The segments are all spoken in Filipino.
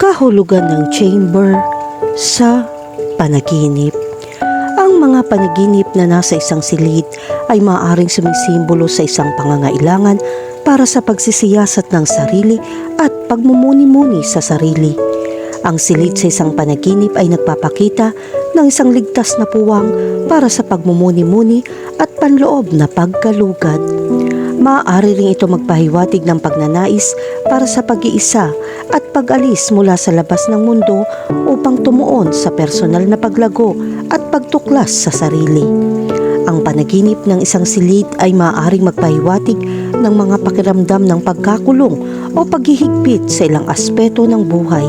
kahulugan ng chamber sa panaginip. Ang mga panaginip na nasa isang silid ay maaaring sumisimbolo sa isang pangangailangan para sa pagsisiyasat ng sarili at pagmumuni-muni sa sarili. Ang silid sa isang panaginip ay nagpapakita ng isang ligtas na puwang para sa pagmumuni-muni at panloob na pagkalugad. Maaari rin ito magpahiwatig ng pagnanais para sa pag-iisa at pag-alis mula sa labas ng mundo upang tumuon sa personal na paglago at pagtuklas sa sarili. Ang panaginip ng isang silid ay maaaring magpahiwatig ng mga pakiramdam ng pagkakulong o paghihigpit sa ilang aspeto ng buhay.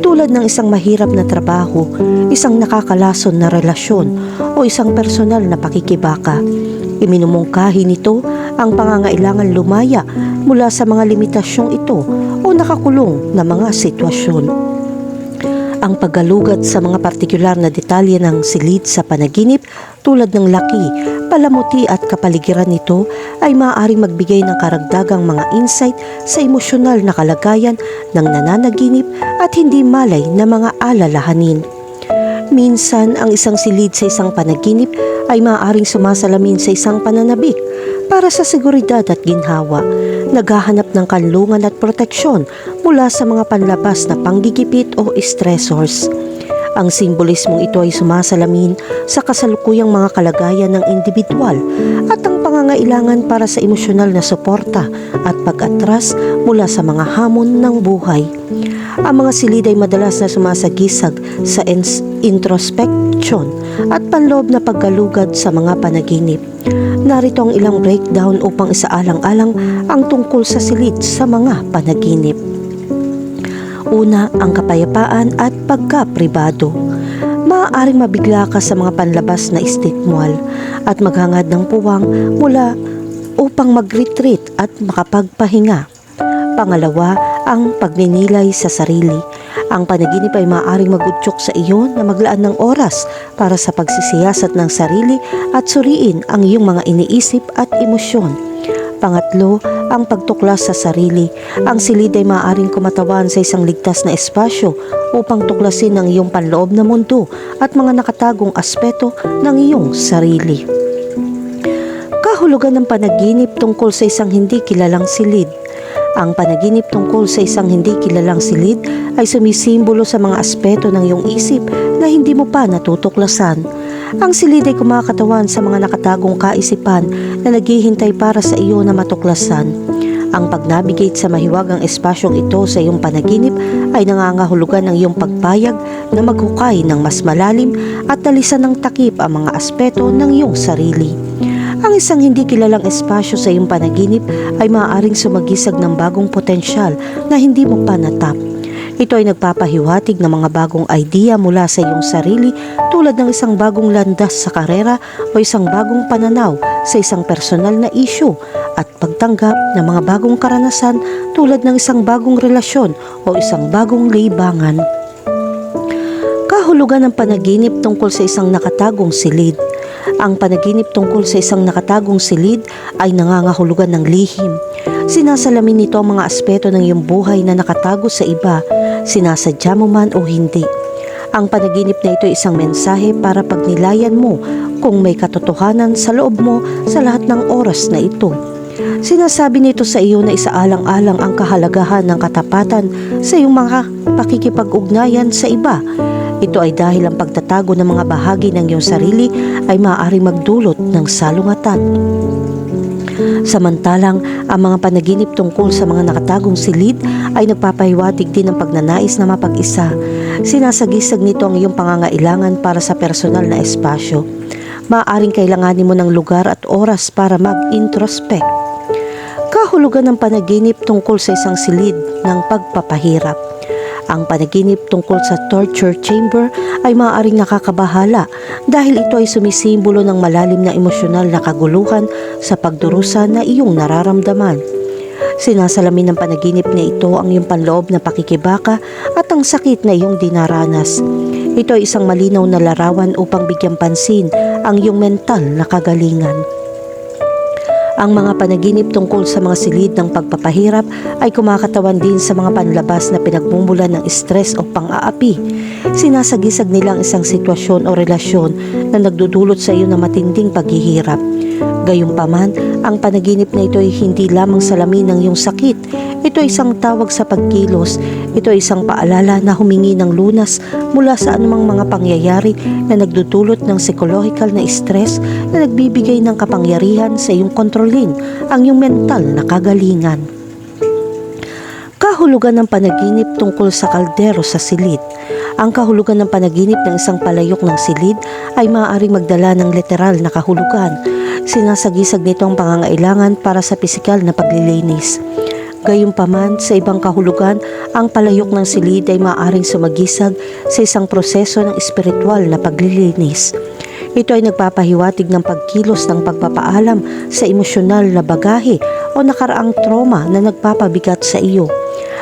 Tulad ng isang mahirap na trabaho, isang nakakalason na relasyon o isang personal na pakikibaka. Iminumungkahi nito ang pangangailangan lumaya mula sa mga limitasyong ito o nakakulong na mga sitwasyon. Ang paggalugad sa mga partikular na detalye ng silid sa panaginip tulad ng laki, palamuti at kapaligiran nito ay maaaring magbigay ng karagdagang mga insight sa emosyonal na kalagayan ng nananaginip at hindi malay na mga alalahanin. Minsan, ang isang silid sa isang panaginip ay maaaring sumasalamin sa isang pananabik para sa seguridad at ginhawa, naghahanap ng kanlungan at proteksyon mula sa mga panlabas na panggigipit o stressors. Ang simbolismong ito ay sumasalamin sa kasalukuyang mga kalagayan ng individual at ang pangangailangan para sa emosyonal na suporta at pag-atras mula sa mga hamon ng buhay. Ang mga silid ay madalas na sumasagisag sa introspection at panloob na paggalugad sa mga panaginip. Narito ang ilang breakdown upang isaalang-alang ang tungkol sa silid sa mga panaginip. Una, ang kapayapaan at pagkapribado. Maaaring mabigla ka sa mga panlabas na istikmual at maghangad ng puwang mula upang mag-retreat at makapagpahinga. Pangalawa, ang pagninilay sa sarili. Ang panaginip ay maaaring magutyok sa iyo na maglaan ng oras para sa pagsisiyasat ng sarili at suriin ang iyong mga iniisip at emosyon. Pangatlo, ang pagtuklas sa sarili. Ang silid ay maaaring kumatawan sa isang ligtas na espasyo upang tuklasin ang iyong panloob na mundo at mga nakatagong aspeto ng iyong sarili. Kahulugan ng panaginip tungkol sa isang hindi kilalang silid. Ang panaginip tungkol sa isang hindi kilalang silid ay sumisimbolo sa mga aspeto ng iyong isip na hindi mo pa natutuklasan. Ang silid ay kumakatawan sa mga nakatagong kaisipan na naghihintay para sa iyo na matuklasan. Ang pag-navigate sa mahiwagang espasyong ito sa iyong panaginip ay nangangahulugan ng iyong pagpayag na maghukay ng mas malalim at talisan ng takip ang mga aspeto ng iyong sarili. Ang isang hindi kilalang espasyo sa iyong panaginip ay maaaring sumagisag ng bagong potensyal na hindi mo pa natap. Ito ay nagpapahiwatig ng mga bagong idea mula sa iyong sarili tulad ng isang bagong landas sa karera o isang bagong pananaw sa isang personal na issue at pagtanggap ng mga bagong karanasan tulad ng isang bagong relasyon o isang bagong libangan. Kahulugan ng panaginip tungkol sa isang nakatagong silid. Ang panaginip tungkol sa isang nakatagong silid ay nangangahulugan ng lihim. Sinasalamin nito ang mga aspeto ng iyong buhay na nakatago sa iba, sinasadya mo man o hindi. Ang panaginip na ito ay isang mensahe para pagnilayan mo kung may katotohanan sa loob mo sa lahat ng oras na ito. Sinasabi nito sa iyo na isaalang-alang ang kahalagahan ng katapatan sa iyong mga pakikipag-ugnayan sa iba. Ito ay dahil ang pagtatago ng mga bahagi ng iyong sarili ay maaaring magdulot ng salungatan. Samantalang ang mga panaginip tungkol sa mga nakatagong silid ay nagpapahiwatig din ng pagnanais na mapag-isa. Sinasagisag nito ang iyong pangangailangan para sa personal na espasyo. Maaaring kailanganin mo ng lugar at oras para mag-introspect. Kahulugan ng panaginip tungkol sa isang silid ng pagpapahirap. Ang panaginip tungkol sa torture chamber ay maaaring nakakabahala dahil ito ay sumisimbolo ng malalim na emosyonal na kaguluhan sa pagdurusa na iyong nararamdaman. Sinasalamin ng panaginip na ito ang iyong panloob na pakikibaka at ang sakit na iyong dinaranas. Ito ay isang malinaw na larawan upang bigyan pansin ang iyong mental na kagalingan. Ang mga panaginip tungkol sa mga silid ng pagpapahirap ay kumakatawan din sa mga panlabas na pinagmumulan ng stress o pang-aapi. Sinasagisag nila ang isang sitwasyon o relasyon na nagdudulot sa iyo ng matinding paghihirap. Gayunpaman, ang panaginip na ito ay hindi lamang salamin ng iyong sakit. Ito ay isang tawag sa pagkilos. Ito ay isang paalala na humingi ng lunas mula sa anumang mga pangyayari na nagdudulot ng psychological na stress na nagbibigay ng kapangyarihan sa iyong kontrolin ang iyong mental na kagalingan. Kahulugan ng panaginip tungkol sa kaldero sa silid. Ang kahulugan ng panaginip ng isang palayok ng silid ay maaaring magdala ng literal na kahulugan. Sinasagisag nito ang pangangailangan para sa pisikal na paglilinis. Gayunpaman, sa ibang kahulugan, ang palayok ng silid ay maaaring sumagisag sa isang proseso ng espiritual na paglilinis. Ito ay nagpapahiwatig ng pagkilos ng pagpapaalam sa emosyonal na bagahe o nakaraang trauma na nagpapabigat sa iyo.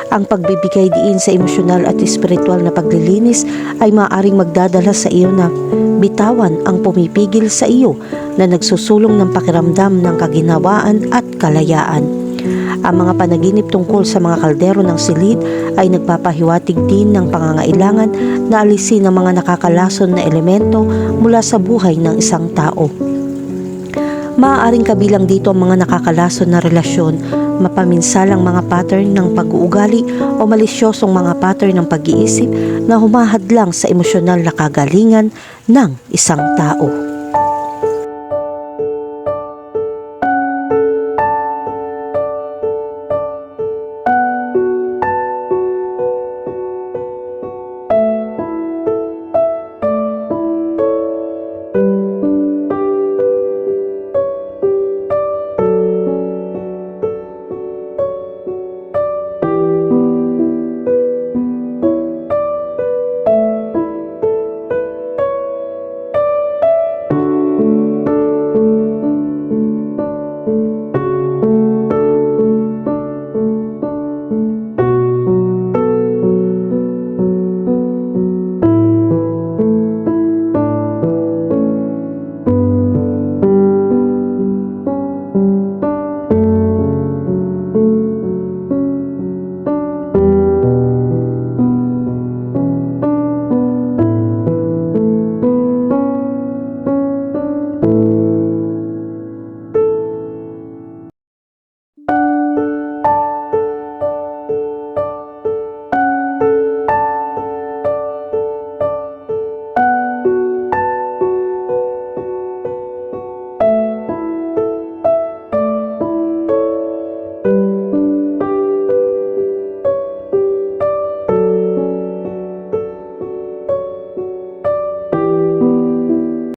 Ang pagbibigay diin sa emosyonal at espiritual na paglilinis ay maaaring magdadala sa iyo na bitawan ang pumipigil sa iyo na nagsusulong ng pakiramdam ng kaginawaan at kalayaan. Ang mga panaginip tungkol sa mga kaldero ng silid ay nagpapahiwatig din ng pangangailangan na alisin ang mga nakakalason na elemento mula sa buhay ng isang tao. Maaaring kabilang dito ang mga nakakalason na relasyon, mapaminsalang mga pattern ng pag-uugali o malisyosong mga pattern ng pag-iisip na humahadlang sa emosyonal na kagalingan ng isang tao.